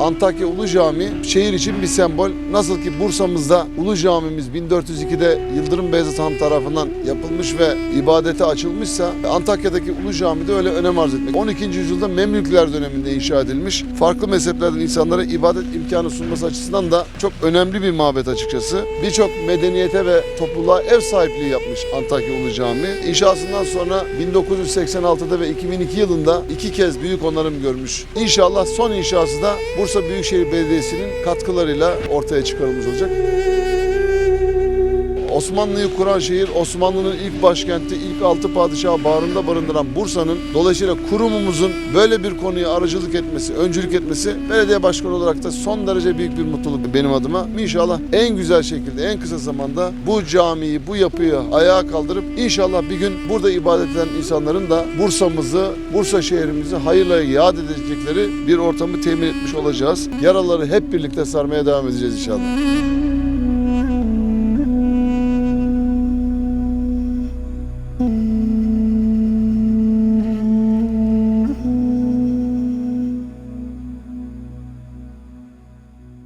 Antakya Ulu Cami şehir için bir sembol. Nasıl ki Bursa'mızda Ulu Camimiz 1402'de Yıldırım Beyazıt Han tarafından yapılmış ve ibadete açılmışsa Antakya'daki Ulu Cami de öyle önem arz etmek. 12. yüzyılda Memlükler döneminde inşa edilmiş. Farklı mezheplerden insanlara ibadet imkanı sunması açısından da çok önemli bir mabet açıkçası. Birçok medeniyete ve topluluğa ev sahipliği yapmış Antakya Ulu Cami. İnşasından sonra 1986'da ve 2002 yılında iki kez büyük onarım görmüş. İnşallah son inşası da Bursa Büyükşehir Belediyesi'nin katkılarıyla ortaya çıkarılmış olacak. Osmanlı'yı kuran şehir, Osmanlı'nın ilk başkenti, ilk altı padişahı bağrında barındıran Bursa'nın dolayısıyla kurumumuzun böyle bir konuya aracılık etmesi, öncülük etmesi belediye başkanı olarak da son derece büyük bir mutluluk benim adıma. İnşallah en güzel şekilde, en kısa zamanda bu camiyi, bu yapıyı ayağa kaldırıp inşallah bir gün burada ibadet eden insanların da Bursa'mızı, Bursa şehrimizi hayırla yad edecekleri bir ortamı temin etmiş olacağız. Yaraları hep birlikte sarmaya devam edeceğiz inşallah.